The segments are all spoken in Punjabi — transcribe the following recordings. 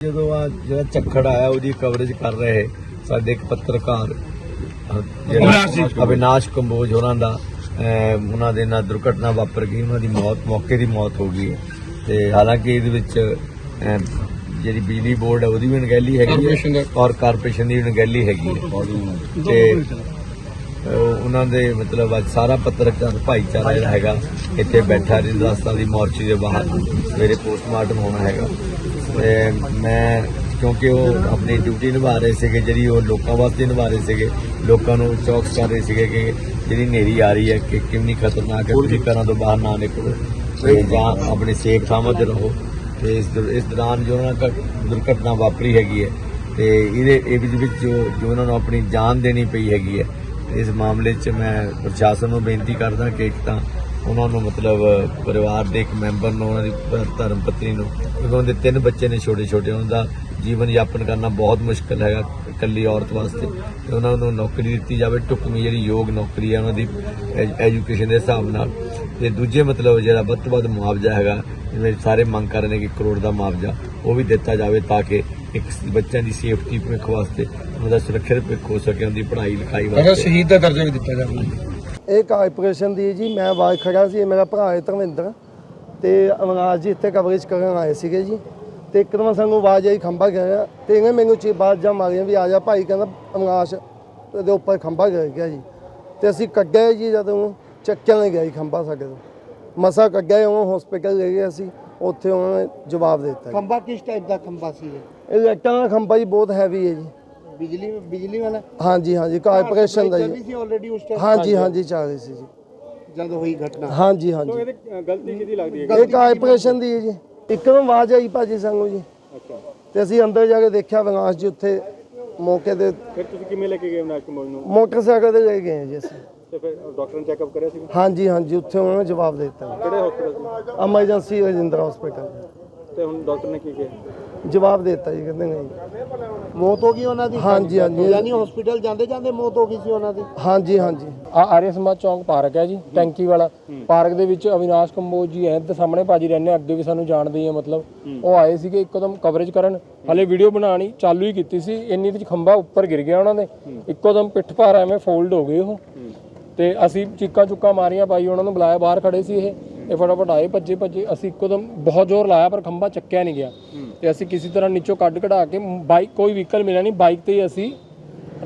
ਜਦੋਂ ਆ ਜਿਹੜਾ ਝੱਖੜ ਆਇਆ ਉਹਦੀ ਕਵਰੇਜ ਕਰ ਰਹੇ ਸਾਡੇ ਇੱਕ ਪੱਤਰਕਾਰ ਜਿਹੜਾ ਅਵਿਨਾਸ਼ ਕੰਬੋਜ ਹੋਰਾਂ ਦਾ ਉਹਨਾਂ ਦੇ ਨਾਲ ਦੁਰਘਟਨਾ ਵਾਪਰ ਗਈ ਉਹਨਾਂ ਦੀ ਮੌਤ ਮੌਕੇ ਦੀ ਮੌਤ ਹੋ ਗਈ ਹੈ। ਤੇ ਹਾਲਾਂਕਿ ਇਹਦੇ ਵਿੱਚ ਜਿਹੜੀ ਬਿਜਲੀ ਬੋਰਡ ਹੈ ਉਹਦੀ ਵੀ ਅਣਗਹਿਲੀ ਹੈਗੀ ਹੈ ਔਰ ਕਾਰਪੋਰੇਸ਼ਨ ਦੀ ਵੀ ਅਣਗਹਿਲੀ ਹੈਗੀ ਹੈ। ਤੇ ਉਹਨਾਂ ਦੇ ਮਤਲਬ ਅੱਜ ਸਾਰਾ ਪੱਤਰਕਾਰ ਭਾਈਚਾਰਾ ਜਿਹੜਾ ਹੈਗਾ ਇੱਥੇ ਬੈਠਾ ਰਿੰਦਾਸਤਾ ਦੀ ਮੋਰਚੀ ਦੇ ਬਾਹਰ ਸਵੇਰੇ ਪੋਸਟਮਾਰਟਮ ਹੋਣਾ ਹੈਗਾ। ਤੇ ਮੈਂ ਕਿਉਂਕਿ ਉਹ ਆਪਣੀ ਡਿਊਟੀ ਨਿਭਾ ਰਹੇ ਸੀਗੇ, ਜਿਹੜੀ ਉਹ ਲੋਕਾਂ ਵਾਸਤੇ ਨਿਭਾ ਰਹੇ ਸੀਗੇ, ਲੋਕਾਂ ਨੂੰ ਚੌਕਸ ਕਰ ਰਹੇ ਸੀਗੇ ਕਿ ਜਿਹੜੀ ਹਨੇਰੀ ਆ ਰਹੀ ਹੈ ਕਿ ਕਿੰਨੀ ਖਤਰਨਾਕ ਹੈ ਤੁਸੀਂ ਘਰਾਂ ਤੋਂ ਬਾਹਰ ਨਾ ਨਿਕਲੋ। ਤੇ ਜਾਂ ਆਪਣੇ ਸੇਫ ਥਾਵਾਂ ਤੇ ਰਹੋ। ਤੇ ਇਸ ਦਰ- ਇਸ ਦੌਰਾਨ ਜੋ ਉਹਨਾਂ ਦਾ ਦੁਰਘਟਨਾ ਵਾਪਰੀ ਹੈਗੀ ਹੈ, ਤੇ ਇਹਦੇ, ਇਹ ਵਿੱਚ ਵਿੱਚ ਜੋ ਜੋ ਉਹਨਾਂ ਨੂੰ ਆਪਣੀ ਜਾਨ ਦੇਣੀ ਪਈ ਹੈਗੀ ਹੈ, ਇਸ ਮਾਮਲੇ 'ਚ ਮੈਂ ਪ੍ਰਸ਼ਾਸਨ ਨੂੰ ਬੇਨਤੀ ਕਰਦਾ ਕਿ ਇੱਕ ਤਾਂ ਉਹਨਾਂ ਨੂੰ ਮਤਲਬ ਪਰਿਵਾਰ ਦੇ ਇੱਕ ਮੈਂਬਰ ਨੂੰ ਉਹਨਾਂ ਦੀ ਧਰਮ ਪਤਨੀ ਨੂੰ ਕਿਉਂਕਿ ਉਹਨਾਂ ਦੇ ਤਿੰਨ ਬੱਚੇ ਨੇ ਛੋਟੇ ਛੋਟੇ ਉਹਨਾਂ ਦਾ ਜੀਵਨ ਯਾਪਨ ਕਰਨਾ ਬਹੁਤ ਮੁਸ਼ਕਲ ਹੈਗਾ ਇਕੱਲੀ ਔਰਤ ਵਾਸਤੇ। ਤੇ ਉਹਨਾਂ ਨੂੰ ਨੌਕਰੀ ਦਿੱਤੀ ਜਾਵੇ ਢੁਕਵੀਂ ਜਿਹੜੀ ਯੋਗ ਨੌਕਰੀ ਹੈ ਉਹਨਾਂ ਦੀ ਐਜੂਕੇਸ਼ਨ ਦੇ ਹਿਸਾਬ ਨਾਲ। ਤੇ ਦੂਜੇ ਮਤਲਬ ਜਿਹੜਾ ਵੱਧ ਤੋਂ ਵੱਧ ਮੁਆਵਜ਼ਾ ਹੈਗਾ ਜਿਵੇਂ ਸਾਰੇ ਮੰਗ ਕਰ ਰਹੇ ਨੇ ਕਿ ਕਰੋੜ ਦਾ ਮੁਆਵਜ਼ਾ ਉਹ ਵੀ ਦਿੱਤਾ ਜਾਵੇ ਤਾਂ ਕਿ ਇੱਕ ਬੱਚਿਆਂ ਦੀ ਸੇਫਟੀ ਭਵਿੱਖ ਵਾਸਤੇ ਉਹਨਾਂ ਦਾ ਸੁਰੱਖਿਅਤ ਭਵਿੱਖ ਹੋ ਸਕੇ ਉਹਨਾਂ ਦੀ ਪੜ੍ਹਾਈ ਲਿਖਾਈ ਵਾਸਤੇ। ਸ਼ਹੀਦ ਦਾ ਦਰਜਾ ਵੀ ਦਿੱਤਾ ਜਾਵੇ। ਇਹ ਕਾਰਪੋਰੇਸ਼ਨ ਦੀ ਜੀ ਮੈਂ ਆਵਾਜ਼ ਖੜਾ ਸੀ ਇਹ ਮੇਰਾ ਭਰਾ ਹੈ ਧਰਮਿੰਦਰ। ਤੇ ਅਵਨਾਸ਼ ਜੀ ਇੱਥੇ ਕਵਰੇਜ ਕਰਨ ਆਏ ਸੀਗੇ ਜੀ। ਤੇ ਇੱਕਦਮ ਸਾਨੂੰ ਆਵਾਜ਼ ਆਈ ਖੰਭਾ ਗਿਆ। ਤੇ ਇਹਨੇ ਮੈਨੂੰ ਚੀ ਬਾਜ਼ਾਂ ਮਾਰੀਆਂ ਵੀ ਆ ਜਾ ਭਾਈ ਕਹਿੰਦਾ ਅਵਨਾਸ਼ ਦੇ ਉੱਪਰ ਖੰਭਾ ਗਿਰ ਗਿਆ ਜੀ। ਤੇ ਅਸੀਂ ਕੱਢਿਆ ਜੀ ਜਦੋਂ ਚੱਕਿਆ ਨਹੀਂ ਗਿਆ ਜੀ ਖੰਭਾ ਸਾਡੇ ਤੋਂ। ਮਸਾ ਕੱਢਿਆ ਉਹ ਹਸਪੀਟਲ ਲੈ ਗਏ ਅਸੀਂ। ਉੱਥੇ ਉਹਨਾਂ ਨੇ ਜਵਾਬ ਦਿੱਤਾ ਜੀ। ਖੰਭਾ ਕਿਸ ਟਾਈਪ ਦਾ ਖੰਭਾ ਸੀ ਇਹ? ਲਾਈਟਾਂ ਦਾ ਖੰਭਾ ਜੀ ਬਹੁਤ ਹੈਵੀ ਹੈ ਜੀ। ਬਿਜਲੀ ਬਿਜਲੀ ਵਾਲਾ? ਹਾਂਜੀ ਹਾਂਜੀ ਕਾਰਪੋਰੇਸ਼ਨ ਦਾ ਚੱਲੀ ਜੀ। ਸੀ ਆਲਰੇਡੀ ਉਸ ਟਾਈਮ ਹਾਂਜੀ ਹਾਂਜੀ। ਚੱਲ ਰਹੀ ਸੀ ਜੀ। ਜਦ ਹੋਈ ਘਟਨਾ। ਹਾਂਜੀ ਹਾਂਜੀ। ਗਲਤੀ ਕਿਹਦੀ ਲੱਗਦੀ ਹੈ ਇਹ ਕਾਰਪੋਰੇਸ਼ਨ ਦੀ ਹੈ ਜੀ। ਇੱਕਦਮ ਆਵਾਜ਼ ਆਈ ਭਾਜੀ ਸਾਨੂੰ ਜੀ। ਤੇ ਅਸੀਂ ਅੰਦਰ ਜਾ ਕੇ ਦੇਖਿਆ ਵਿਨਾਸ਼ ਜੀ ਉੱਥੇ ਮੌਕੇ ਤੇ। ਫਿਰ ਤੁਸੀਂ ਕਿਵੇਂ ਲੈ ਕੇ ਗਏ ਅਵਨਾਸ਼ ਕੁਮਾਰ ਨੂੰ? ਮੋਟਰਸਾਈਕਲ ਤੇ ਲੈ ਗਏ ਹਾਂ ਜੀ ਅਸੀਂ। ਤੇ ਫਿਰ ਡਾਕਟਰ ਨੇ ਚੈੱਕਅਪ ਕਰਿਆ ਸੀ? ਹਾਂਜੀ ਹਾਂਜੀ ਉੱਥੇ ਉਹਨਾਂ ਨੇ ਜਵਾਬ ਦੇ ਦਿੱਤਾ। ਕਿਹੜੇ ਹਸਪੀਟਲ ਸੀ ਐਮਰਜੈਂਸੀ ਰਜਿੰਦਰਾ ਹਸਪੀਟਲ ਤੇ ਹੁਣ ਡਾਕਟਰ ਨੇ ਕੀ ਕਿਹਾ? ਜਵਾਬ ਦੇ ਦਿੱਤਾ ਜੀ ਕਹਿੰਦੇ ਨਹੀਂ। ਮੌਤ ਹੋ ਗਈ ਉਹਨਾਂ ਦੀ? ਹਾਂਜੀ ਹਾਂਜੀ। ਯਾਨੀ ਹਸਪੀਟਲ ਜਾਂਦੇ ਜਾਂਦੇ ਮੌਤ ਹੋ ਗਈ ਸੀ ਉਹਨਾਂ ਦੀ? ਹਾਂਜੀ ਹਾਂਜੀ। ਆ ਆਰੀਆ ਸਮਾਜ ਚੌਂਕ ਪਾਰਕ ਹੈ ਜੀ ਟੈਂਕੀ ਵਾਲਾ। ਪਾਰਕ ਦੇ ਵਿੱਚ ਅਵਿਨਾਸ਼ ਕੰਬੋਜ ਜੀ ਐ ਤੇ ਸਾਹਮਣੇ ਭਾਜੀ ਰਹਿੰਦੇ ਆ, ਅੱਗੇ ਵੀ ਸਾਨੂੰ ਜਾਣਦੇ ਹੀ ਆ ਮਤਲਬ। ਉਹ ਆਏ ਸੀਗੇ ਇੱਕਦਮ ਕਵਰੇਜ ਕਰਨ। ਹਲੇ ਵੀਡੀਓ ਬਣਾਣੀ ਚਾਲੂ ਹੀ ਕੀਤੀ ਸੀ ਇੰਨੀ ਵਿੱਚ ਖੰਭਾ ਉੱਪਰ ਗਿਰ ਗਿਆ ਉਹਨਾਂ ਦੇ। ਇੱਕੋਦਮ ਪਿੱਠ ਭਾਰ ਐਵੇਂ ਫੋਲਡ ਹੋ ਗਏ ਉਹ। ਤੇ ਅਸੀਂ ਚੀਕਾਂ ਚੁੱਕਾਂ ਮਾਰੀਆਂ ਬਾਈ ਉਹਨਾਂ ਨੂੰ ਬੁਲਾਇਆ ਬਾਹਰ ਖੜੇ ਸੀ ਇਹ। ਇਹ ਫਟਾਫਟ ਆਏ ਭੱਜੇ ਭੱਜੇ। ਅਸੀਂ ਇੱਕੋਦਮ ਬਹੁਤ ਜ਼ੋਰ ਲਾਇਆ ਪਰ ਖੰਭਾ ਚੱਕਿਆ ਨਹੀਂ ਗਿਆ। ਤੇ ਅਸੀਂ ਕਿਸੇ ਤਰ੍ਹਾਂ ਨੀਚੋਂ ਕੱਢ ਕਢਾ ਕੇ ਬਾਈਕ ਕੋਈ ਵਹੀਕਲ ਮਿਲਿਆ ਨਹੀਂ। ਬਾਈਕ ਤੇ ਹੀ ਅਸੀਂ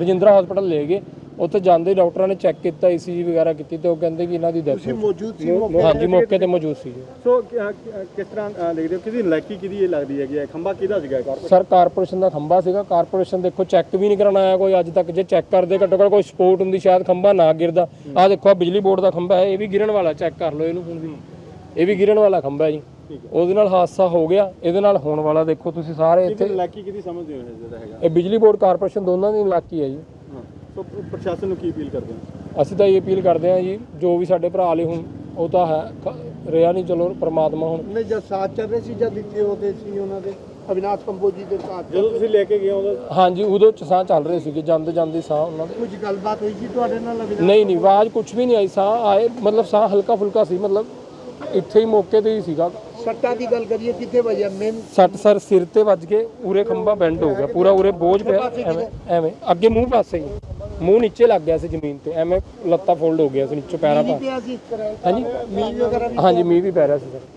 ਰਜਿੰਦਰਾ ਹਸਪੀਟਲ ਲੈ ਗਏ। ਉੱਥੇ ਜਾਂਦੇ ਹੀ ਡਾਕਟਰਾਂ ਨੇ ਚੈੱਕ ਕੀਤਾ ਈਸੀਜੀ ਵਗੈਰਾ ਕੀਤੀ ਤੇ ਉਹ ਕਹਿੰਦੇ ਕਿ ਇਹਨਾਂ ਦੀ ਡੈਥ ਮੌਜੂਦ ਸੀ ਹਾਂਜੀ ਮੌਕੇ ਤੇ ਮੌਜੂਦ ਸੀ। ਸੋ ਕਿਸ ਤਰ੍ਹਾਂ ਅ, ਦੇਖਦੇ ਹੋ ਕਿਹਦੀ ਲਾਇਕੀ ਕਿਹਦੀ ਇਹ ਲੱਗਦੀ ਹੈਗੀ ਹੈ? ਖੰਭਾ ਕਿਹਦਾ ਸੀਗਾ ਕਾਰਪੋਰੇਟ ਸਰ ਕਾਰਪੋਰੇਸ਼ਨ ਦਾ ਖੰਭਾ ਸੀਗਾ। ਕਾਰਪੋਰੇਸ਼ਨ ਦੇਖੋ ਚੈੱਕ ਵੀ ਨਹੀਂ ਕਰਨ ਆਇਆ ਕੋਈ ਅੱਜ ਤੱਕ। ਜੇ ਚੈੱਕ ਕਰਦੇ ਘੱਟੋ ਘੱਟ ਕੋਈ ਸਪੋਰਟ ਹੁੰਦੀ ਸ਼ਾਇਦ ਖੰਭਾ ਨਾ ਗਿਰਦਾ। ਆਹ ਦੇਖੋ ਆਹ ਬਿਜਲੀ ਬੋਰਡ ਦਾ ਖੰਭਾ ਹੈ ਇਹ ਵੀ ਗਿਰਨ ਵਾਲਾ। ਚੈੱਕ ਕਰ ਲਓ ਇਹਨੂੰ ਹੁਣ ਵੀ। ਇਹ ਵੀ ਗਿਰਨ ਵਾਲਾ ਖੰਭਾ ਹੈ ਜੀ। ਉਹਦੇ ਨਾਲ ਹਾਦਸਾ ਹੋ ਗਿਆ। ਇਹਦੇ ਨਾਲ ਹੋਣ ਵਾਲਾ ਦੇਖੋ ਤੁਸੀਂ ਸਾਰੇ ਇੱਥੇ ਲਾਇਕੀ ਕਿਹਦੀ ਸਮਝਦੇ ਹੋ ਜਿਹੜਾ ਹੈਗਾ? ਇਹ ਬਿਜਲੀ ਬੋਰਡ ਕਾਰਪੋਰੇਸ਼ਨ ਦੋਨਾਂ ਦੀ ਇਲਾਕੀ ਹੈ ਜੀ। ਹਾਂ। ਸੋ ਪ੍ਰਸ਼ਾਸਨ ਨੂੰ ਕੀ ਅਪੀਲ ਕਰਦੇ ਹੋ? ਅਸੀਂ ਤਾਂ ਇਹ ਅਪੀਲ ਕਰਦੇ ਹਾਂ ਜੀ ਜੋ ਵੀ ਸਾਡੇ ਭਰਾ ਲਈ ਹੁਣ ਉਹ ਤਾਂ ਹੈ ਰਿਹਾ ਨਹੀਂ ਚਲੋ ਪ੍ਰਮਾਤਮਾ ਹੁਣ। ਨੇ ਜਦ ਸਾਥ ਚੱਲ ਰਹੇ ਸੀ ਜਦ ਇੱਥੇ ਉਹਦੇ ਸੀ ਉਹਨਾਂ ਦੇ ਅਵਿਨਾਸ਼ ਕੰਬੋਜੀ ਦੇ ਸਾਥ ਜਦੋਂ ਤੁਸੀਂ ਲੈ ਕੇ ਗਏ ਉਦੋਂ ਹਾਂਜੀ ਉਦੋਂ ਚ ਸਾਹ ਚੱਲ ਰਹੇ ਸੀਗੇ ਜਾਂਦੇ ਜਾਂਦੇ ਸਾਹ ਉਹਨਾਂ ਦੇ। ਕੁਝ ਗੱਲਬਾਤ ਹੋਈ ਸੀ ਤੁਹਾਡੇ ਨਾਲ ਅਵਿਨਾਸ਼ ਨਹੀਂ ਨਹੀਂ ਆਵਾਜ਼ ਕੁਝ ਵੀ ਨਹੀਂ ਆਈ ਸਾਹ ਆਏ ਮਤਲਬ ਸਾਹ ਹਲਕਾ ਫੁਲਕਾ ਸੀ ਮਤਲਬ ਇੱਥੇ ਹੀ ਮੌਕੇ ਤੇ ਹੀ ਸੀਗਾ। ਸੱਟਾਂ ਦੀ ਗੱਲ ਕਰੀਏ ਕਿੱਥੇ ਵਜਿਆ ਮੇਨ ਸੱਟ ਸਰ ਸਿਰ ਤੇ ਵੱਜ ਕੇ ਉਰੇ ਖੰਭਾ ਬੈਂਡ ਹੋ ਗਿਆ ਪੂਰਾ ਉਰੇ ਬੋਝ ਪਿਆ ਐਵੇਂ ਐਵੇਂ ਅੱਗੇ ਮੂੰਹ ਪਾਸੇ ਹੀ। ਮੂੰਹ ਨੀਚੇ ਲੱਗ ਗਿਆ ਸੀ ਜ਼ਮੀਨ ਤੇ ਐਵੇਂ ਲੱਤਾਂ ਫੋਲਡ ਹੋ ਗਿਆ ਸੀ ਨੀਚੇ ਪੈਰਾਂ ਪਾ ਮੀਂਹ ਵਗੈਰਾ ਹਾਂਜੀ ਮੀਂਹ ਵੀ ਪੈ ਰਿਹਾ ਸੀ ਸਰ।